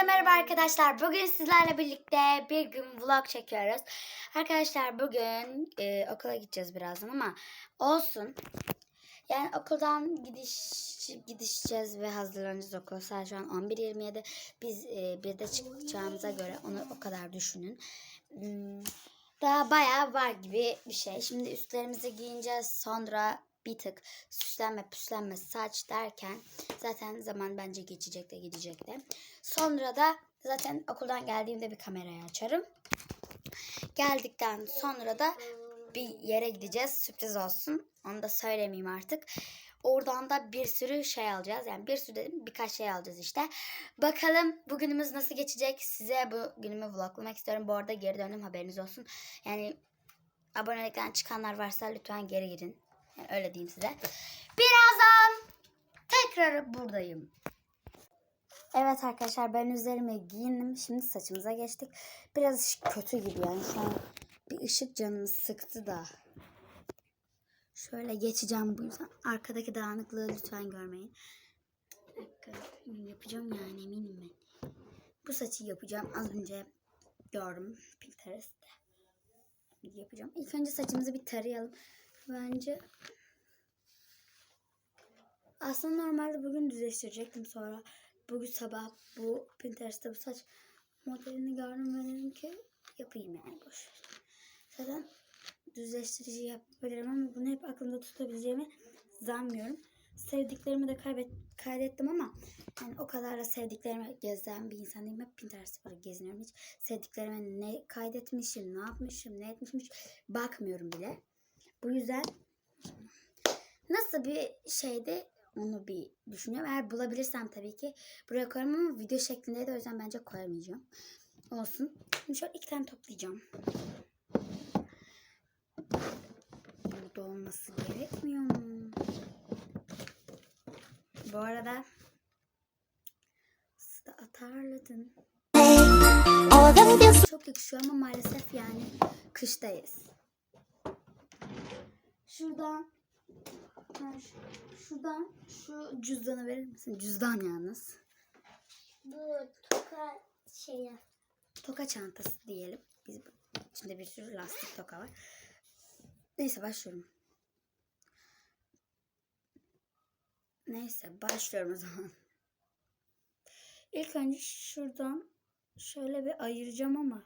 Hepinize merhaba arkadaşlar. Bugün sizlerle birlikte bir gün vlog çekiyoruz. Arkadaşlar bugün e, okula gideceğiz birazdan ama olsun. Yani okuldan gidiş gidişeceğiz ve hazırlanacağız okula. Saat şu an 11.27. Biz e, bir de çıkacağımıza göre onu o kadar düşünün. Hmm, Daha bayağı var gibi bir şey. Şimdi üstlerimizi giyineceğiz. Sonra bir tık süslenme püslenme saç derken zaten zaman bence geçecek de gidecek de. Sonra da zaten okuldan geldiğimde bir kamerayı açarım. Geldikten sonra da bir yere gideceğiz. Sürpriz olsun. Onu da söylemeyeyim artık. Oradan da bir sürü şey alacağız. Yani bir sürü dedim birkaç şey alacağız işte. Bakalım bugünümüz nasıl geçecek. Size bu günümü vloglamak istiyorum. Bu arada geri döndüm haberiniz olsun. Yani abonelikten çıkanlar varsa lütfen geri girin. Öyle diyeyim size. Birazdan tekrar buradayım. Evet arkadaşlar ben üzerime giyindim. Şimdi saçımıza geçtik. Biraz ışık kötü gibi yani şu an bir ışık canımı sıktı da. Şöyle geçeceğim bu yüzden. Arkadaki dağınıklığı lütfen görmeyin. Yapacağım yani eminim ben. Bu saçı yapacağım. Az önce gördüm Pinterest'te. Yapacağım. İlk önce saçımızı bir tarayalım. Bence aslında normalde bugün düzleştirecektim sonra bugün sabah bu Pinterest'te bu saç modelini gördüm ve dedim ki yapayım yani boş. ver. Zaten düzleştirici yapabilirim ama bunu hep aklımda tutabileceğimi zanmıyorum. Sevdiklerimi de kaybet, kaydettim ama yani o kadar da sevdiklerimi gezen bir insan değilim. Hep Pinterest'te böyle geziniyorum. Hiç sevdiklerime ne kaydetmişim, ne yapmışım, ne etmişim hiç bakmıyorum bile. Bu yüzden nasıl bir şeydi onu bir düşünüyorum. Eğer bulabilirsem tabii ki buraya koyarım ama video şeklinde de o yüzden bence koyamayacağım. Olsun. Şimdi şöyle iki tane toplayacağım. Burada olması gerekmiyor mu? Bu arada Sıda atarladın. Çok yakışıyor ama maalesef yani kıştayız. Şuradan şuradan şu cüzdanı verir misin? Cüzdan yalnız. Bu toka şeyi. Toka çantası diyelim. Biz içinde bir sürü lastik toka var. Neyse başlıyorum. Neyse başlıyorum o zaman. İlk önce şuradan şöyle bir ayıracağım ama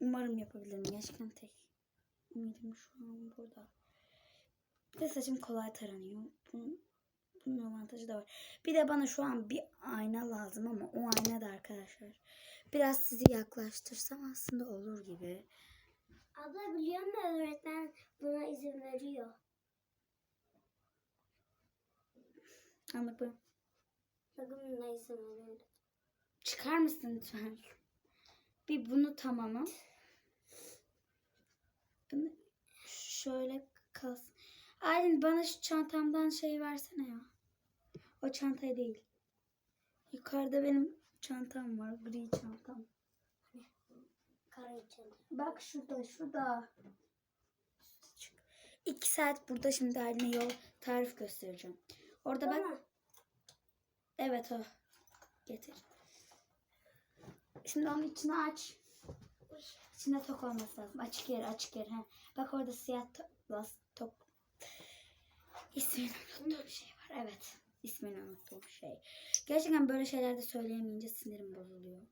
umarım yapabilirim. Gerçekten tek ümidim şu an burada. Bir de saçım kolay taranıyor. Bunun, bunun avantajı da var. Bir de bana şu an bir ayna lazım ama o ayna da arkadaşlar. Biraz sizi yaklaştırsam aslında olur gibi. Abla biliyor musun öğretmen buna izin veriyor. Ama bu Bakın buna izin veriyor. çıkar mısın lütfen? Bir bunu tamamım. Bunu şöyle kalsın. Aylin bana şu çantamdan şey versene ya. O çantayı değil. Yukarıda benim çantam var. Gri çantam. İçinde. Bak şurada şurada. İki saat burada şimdi haline yol tarif göstereceğim. Orada bak. Tamam. Evet o. Getir. Şimdi onun içini aç. İçinde tok olması lazım. Açık yer, açık yer. Ha. Bak orada siyah to- tok. İsmini unuttuğum şey var. Evet. İsmini unuttuğum şey. Gerçekten böyle şeylerde söyleyemeyince sinirim bozuluyor.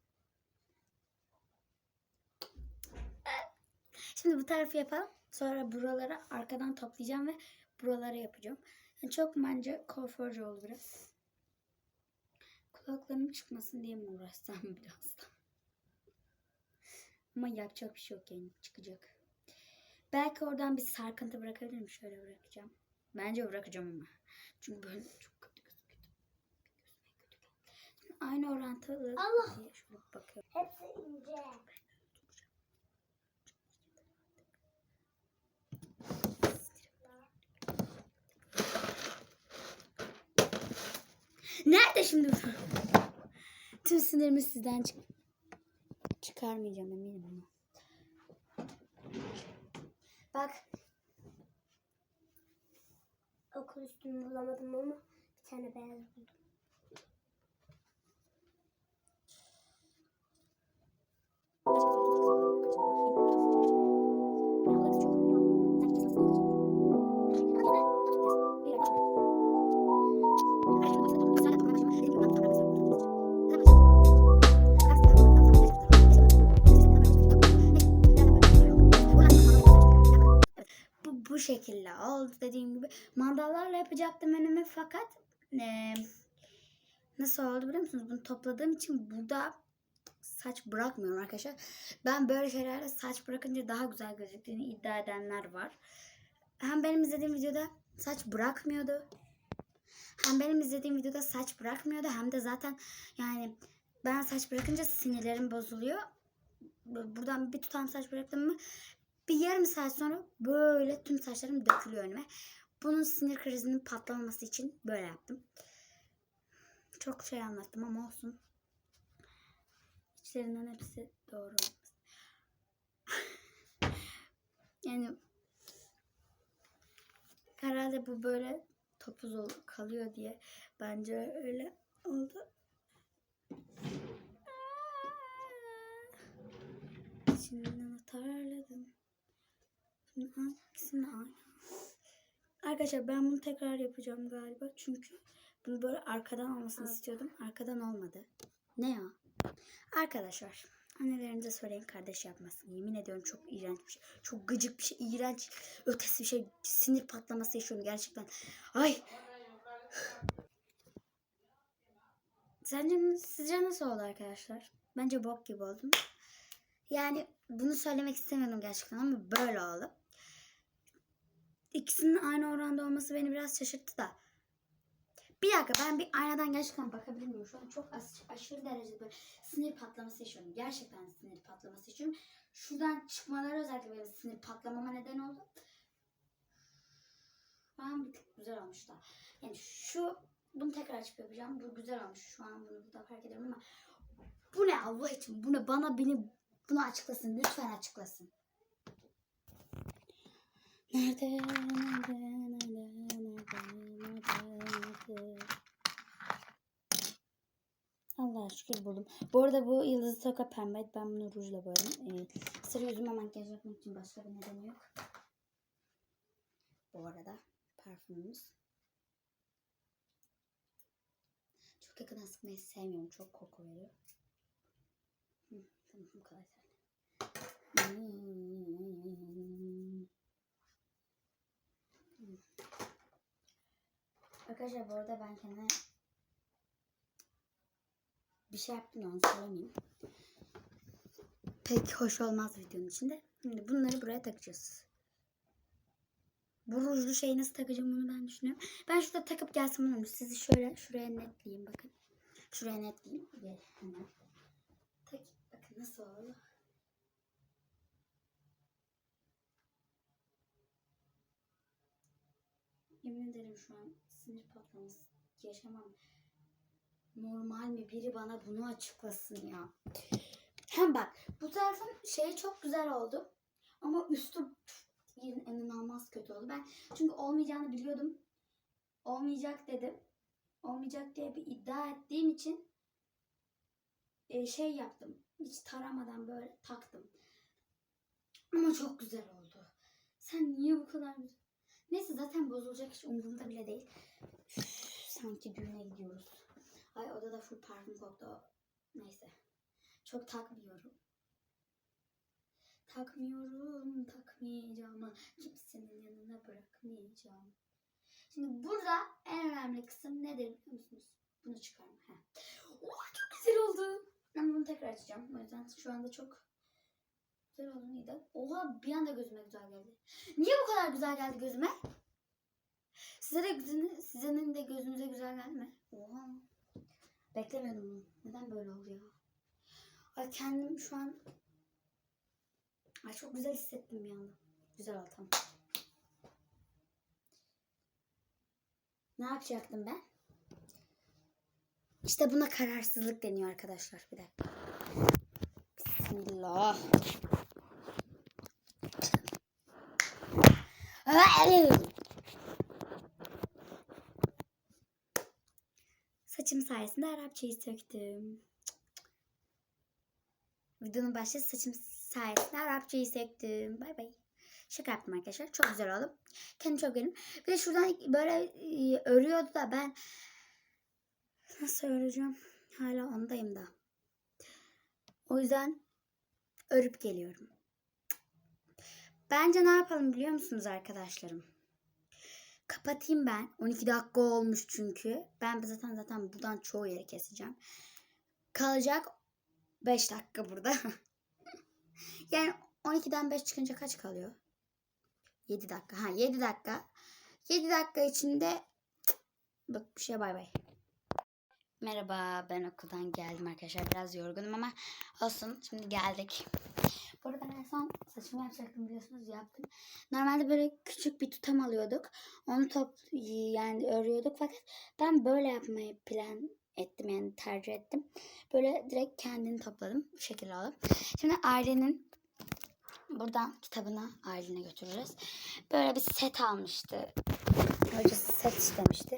Şimdi bu tarafı yapalım. Sonra buraları arkadan toplayacağım ve buraları yapacağım. Yani çok bence konforcu oldu biraz. Kulaklarım çıkmasın diye mi uğraşsam biraz. Ama yapacak bir şey yok yani çıkacak. Belki oradan bir sarkıntı bırakabilirim. Şöyle bırakacağım. Bence bırakacağım ama. Çünkü böyle çok kötü gözüküyor. Şimdi aynı orantılı Allah! diye şöyle bakıyorum. Hepsi ince. Nerede şimdi bu? Tüm sinirimi sizden çık çıkarmayacağım eminim ama. Bak Okul üstünü bulamadım ama bir tane beyaz buldum. Oldu dediğim gibi. Mandallarla yapacaktım önümü fakat eee, nasıl oldu biliyor musunuz? Bunu topladığım için burada saç bırakmıyorum arkadaşlar. Ben böyle şeylerle saç bırakınca daha güzel gözüktüğünü iddia edenler var. Hem benim izlediğim videoda saç bırakmıyordu. Hem benim izlediğim videoda saç bırakmıyordu hem de zaten yani ben saç bırakınca sinirlerim bozuluyor. Buradan bir tutam saç bıraktım mı bir yarım saat sonra böyle tüm saçlarım dökülüyor önüme. Bunun sinir krizinin patlamaması için böyle yaptım. Çok şey anlattım ama olsun. İçlerinden hepsi doğru yani herhalde bu böyle topuz ol- kalıyor diye bence öyle oldu. Şimdiden atarladım. Şimdi hangisini aynı? Arkadaşlar ben bunu tekrar yapacağım galiba. Çünkü bunu böyle arkadan olmasını istiyordum. Arkadan olmadı. Ne ya? Arkadaşlar annelerinize söyleyin kardeş yapmasın. Yemin ediyorum çok iğrenç bir şey. Çok gıcık bir şey. iğrenç ötesi bir şey. Sinir patlaması yaşıyorum gerçekten. Ay. Sence sizce nasıl oldu arkadaşlar? Bence bok gibi oldum. Yani bunu söylemek istemiyordum gerçekten ama böyle oldu. İkisinin aynı oranda olması beni biraz şaşırttı da. Bir dakika ben bir aynadan gerçekten bakabilir miyim? Şu an çok aş- aşırı derecede böyle sinir patlaması yaşıyorum. Gerçekten sinir patlaması yaşıyorum. Şuradan çıkmaları özellikle benim sinir patlamama neden oldu. An bir tık güzel olmuş da. Yani şu bunu tekrar açıp yapacağım. Bu güzel olmuş. Şu an bunu burada fark ediyorum ama bu ne Allah için? Bu ne? Bana beni bunu açıklasın. Lütfen açıklasın. Nerede? Nerede? Nerede? Nerede? Nerede? Nerede? Allah şükür buldum. Bu arada bu yıldızı toka pembe. Ben bunu rujla boyadım. Ee, sırf yüzüme makyaj yapmak için başka bir nedeni yok. Bu arada parfümümüz. Çok yakından sıkmayı sevmiyorum. Çok koku veriyor. Hı, tamam bu kadar. Hmm. Arkadaşlar bu arada ben kendime bir şey yaptım onu söylemeyeyim. Pek hoş olmaz videonun içinde. Şimdi bunları buraya takacağız. Bu rujlu şeyi nasıl takacağım onu ben düşünüyorum. Ben şurada takıp gelsem olur mu? Sizi şöyle şuraya netleyeyim bakın. Şuraya netleyeyim. Gel hemen. Tak, bakın nasıl oldu. Yemin ederim şu an sinir patlaması yaşamam. Normal mi? Biri bana bunu açıklasın ya. Hem bak bu tarafın şeyi çok güzel oldu. Ama üstü in- inanılmaz kötü oldu. Ben çünkü olmayacağını biliyordum. Olmayacak dedim. Olmayacak diye bir iddia ettiğim için e, şey yaptım. Hiç taramadan böyle taktım. Ama çok güzel oldu. Sen niye bu kadar güzel? Neyse zaten bozulacak hiç umurumda bile değil. Üf, sanki düğüne gidiyoruz. Ay odada full parfüm koktu. Neyse. Çok takmıyorum. Takmıyorum, takmayacağım. Kimsenin yanına bırakmayacağım. Şimdi burada en önemli kısım nedir biliyor musunuz? Bunu çıkarma. Heh. Oh, çok güzel oldu. Ben bunu tekrar açacağım. O yüzden şu anda çok güzel oldu neydi? Oha bir anda gözüme güzel geldi. Niye bu kadar güzel geldi gözüme? Size de gözüne, sizin de gözünüze güzel geldi mi? Oha. Beklemiyordum bunu. Neden böyle oldu ya? Ay kendim şu an Ay çok güzel hissettim bir anda. Güzel oldu tamam. Ne yapacaktım ben? İşte buna kararsızlık deniyor arkadaşlar. Bir dakika. Bismillah. Saçım sayesinde Arapçayı söktüm. Videonun başlığı saçım sayesinde Arapçayı söktüm. Bay bay. Şaka yaptım arkadaşlar. Çok güzel oldu. Kendim çok beğendim. Bir de şuradan böyle e, örüyordu da ben nasıl öreceğim? Hala ondayım da. O yüzden örüp geliyorum. Bence ne yapalım biliyor musunuz arkadaşlarım? kapatayım ben. 12 dakika olmuş çünkü. Ben zaten zaten buradan çoğu yeri keseceğim. Kalacak 5 dakika burada. yani 12'den 5 çıkınca kaç kalıyor? 7 dakika. Ha 7 dakika. 7 dakika içinde bak bir şey bay bay. Merhaba ben okuldan geldim arkadaşlar. Biraz yorgunum ama olsun. Şimdi geldik. Bu arada en son saçımı yapacaktım biliyorsunuz yaptım. Normalde böyle küçük bir tutam alıyorduk. Onu top yani örüyorduk fakat ben böyle yapmayı plan ettim yani tercih ettim. Böyle direkt kendini topladım. Bu şekilde oldu. Şimdi ailenin buradan kitabını ailene götüreceğiz. Böyle bir set almıştı. Hocası set istemişti.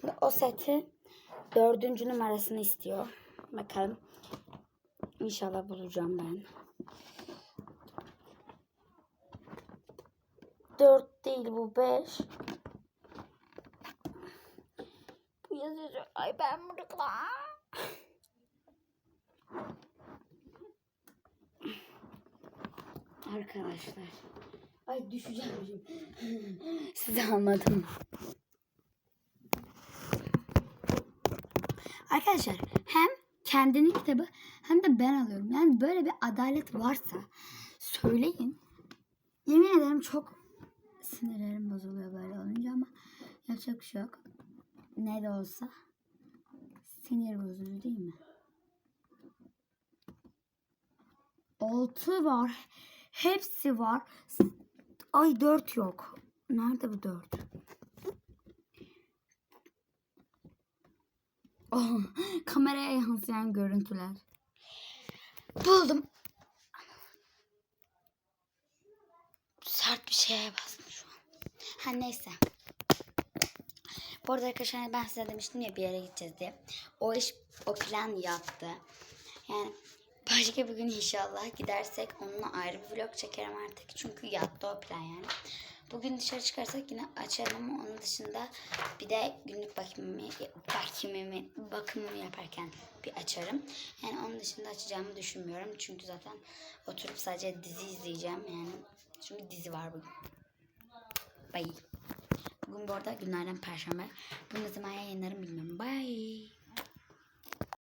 Şimdi o seti dördüncü numarasını istiyor. Bakalım. İnşallah bulacağım ben. Dört değil bu beş. Bu yazıyor. Ay ben burada. Arkadaşlar. Ay düşeceğim. Sizi anladım. Arkadaşlar hem kendinin kitabı hem de ben alıyorum. Yani böyle bir adalet varsa söyleyin. Yemin ederim çok sinirlerim bozuluyor böyle olunca ama yapacak bir şey yok. Ne de olsa sinir bozucu değil mi? Altı var. Hepsi var. Ay dört yok. Nerede bu dört? Oh, kameraya yansıyan görüntüler. Buldum. Sert bir şeye bastım Ha neyse. Bu arada arkadaşlar ben size demiştim ya bir yere gideceğiz diye. O iş, o plan yattı. Yani başka bir gün inşallah gidersek onunla ayrı bir vlog çekerim artık. Çünkü yattı o plan yani. Bugün dışarı çıkarsak yine açarım ama onun dışında bir de günlük bakımımı, bakımımı, bakımımı yaparken bir açarım. Yani onun dışında açacağımı düşünmüyorum. Çünkü zaten oturup sadece dizi izleyeceğim yani. Çünkü dizi var bugün. Bye. Bugün bu arada günlerden perşembe. Bunu ne zaman yayınlarım bilmiyorum. Bye.